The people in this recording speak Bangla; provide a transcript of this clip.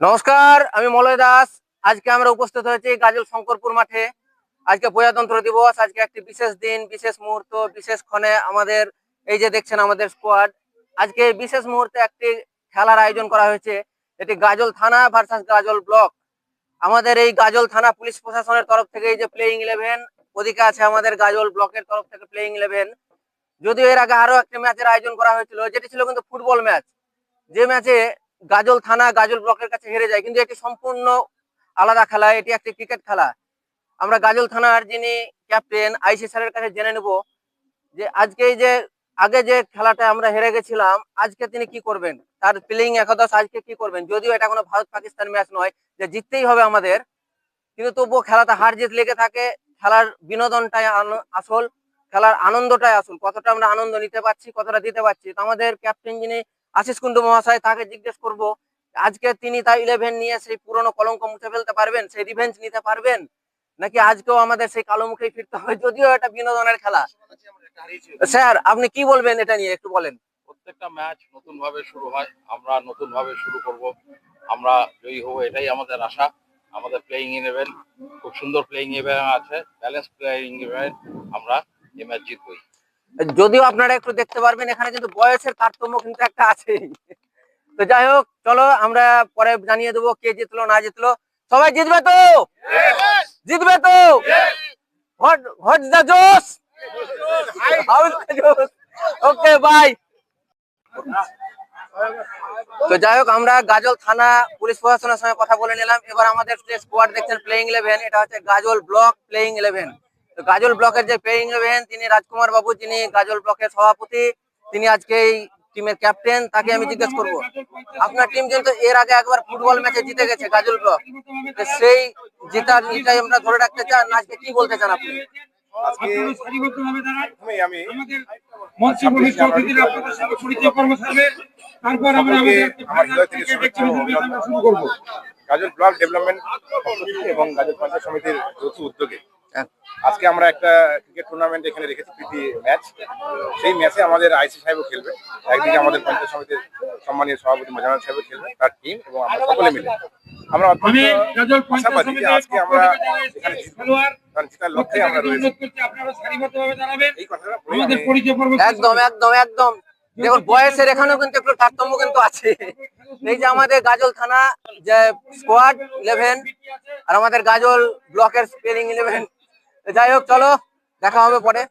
নমস্কার, আমি মলয় দাস। আজকে আমরা উপস্থিত হয়েছি গাজল শঙ্করপুর মাঠে। আজকে প্রজাতন্ত্র দিবস, আজকে একটি বিশেষ দিন, বিশেষ মুহূর্ত, বিশেষ ক্ষণে আমাদের এই যে দেখছেন আমাদের স্কোয়াড আজকে বিশেষ মুহূর্তে একটি খেলার আয়োজন করা হয়েছে। এটি গাজল থানা ভার্সাস গাজল ব্লক আমাদের এই গাজল থানা পুলিশ প্রশাসনের তরফ থেকে এই যে প্লেইং ইলেভেন ওদিকে আছে আমাদের গাজল ব্লকের তরফ থেকে প্লেইং ইলেভেন যদিও এর আগে আরও একটি ম্যাচের আয়োজন করা হয়েছিল, যেটি ছিল কিন্তু ফুটবল ম্যাচ যে ম্যাচে গাজল থানা গাজল ব্লকের কাছে হেরে যায়, কিন্তু এটি সম্পূর্ণ আলাদা খেলা, এটি একটি ক্রিকেট খেলা। আমরা গাজল থানার যিনি ক্যাপ্টেন, আইসি স্যারের কাছে জেনে নেব যে আজকে যে, আগে যে খেলাটা আমরা হেরে গেছিলাম, আজকে তিনি কি করবেন? তার প্লেইং একাদশ আজকে কি করবেন? যদিও এটা কোনো ভারত পাকিস্তান ম্যাচ নয়, যে জিততেই হবে আমাদের, কিন্তু তবুও খেলাতে হার জিত লেগে থাকে, খেলার বিনোদনটাই আসল, খেলার আনন্দটাই আসল। কতটা আমরা আনন্দ নিতে পারছি, কতটা দিতে পারছি, তো আমাদের ক্যাপ্টেন যিনি আশিস কুন্ডু মহাশয় তাকে জিজ্ঞেস করব, আজকে তিনি তার ইলেভেন নিয়ে সেই পুরনো কলঙ্ক মুছে ফেলতে পারবেন, সেই রিভেঞ্জ নিতে পারবেন? নাকি আজকেও আমাদের সেই কালো মুখেই ফিরতে হবে? যদিও এটা বিনোদনের খেলা। স্যার, আপনি কি বলবেন এটা নিয়ে একটু বলেন। প্রত্যেকটা ম্যাচ নতুন ভাবে শুরু হয়, আমরা নতুন ভাবে শুরু করব। আমরা জয়ী হব, এটাই আমাদের আশা। আমাদের প্লেইং ইলেভেন খুব সুন্দর প্লেইং ইলেভেন আছে ব্যালেন্স প্লেইং ইলেভেন আমরা এই ম্যাচ জিতবই। যদিও আপনারা একটু দেখতে পারবেন, এখানে কিন্তু বয়সের তারতম্য কিন্তু একটা আছে তো যাই হোক, চলো আমরা পরে জানিয়ে দেবো কে জিতলো, না জিতলো। সবাই জিতবে তো? জিতবে তো? দ্য জোস ওকে, বাই। তো যাই হোক, আমরা গাজল থানা পুলিশ প্রশাসনের সঙ্গে কথা বলে নিলাম। এবার আমাদের স্কোয়াড দেখছেন প্লেইং ইলেভেন এটা হচ্ছে গাজল ব্লক প্লেইং ইলেভেন গাজল ব্লকের যে প্লেইং ইলেভেন তিনি রাজকুমার বাবু যিনি গাজল ব্লকের সভাপতি তিনি আজকে এই টিমের ক্যাপ্টেন তাকে আমি জিজ্ঞেস করব। আপনার টিম কিন্তু এর আগে একবার ফুটবল ম্যাচে জিতে গেছে গাজল ব্লক। সেই জিতার ইটাই আমরা ধরে রাখতে চান আজকে কি বলতে চান আপনি? গাজল ব্লক ডেভেলপমেন্ট এবং গাজল পঞ্চায়েত সমিতির যৌথ উদ্যোগে। আজকে আমরা একটা ক্রিকেট টুর্নামেন্ট এখানে রেখেছি প্রীতি ম্যাচ সেই ম্যাচে আমাদের আইসি সাহেবও খেলবে। একদিকে আমাদের পঞ্চায়েত সমিতির সম্মানীয় সভাপতি মজানাথ সাহেবও খেলবে তার টিম এবং আমরা সকলে মিলে। আমরা আশাবাদী যে আজকে আমরা জেতার লক্ষ্যে আমরা রয়েছি। অনুরোধ করছি আপনারা সারিবদ্ধভাবে দাঁড়াবেন এই কথাটা বলে আমাদের আমি। পরিচয় পর্ব একদম একদম একদম। দেখুন বয়সের এখানেও কিন্তু একটু তারতম্য কিন্তু আছে। এই যে আমাদের গাজল থানা যে স্কোয়াড ইলেভেন আর আমাদের গাজল ব্লকের স্পেলিং ইলেভেন যাই হোক চলো দেখা হবে পরে।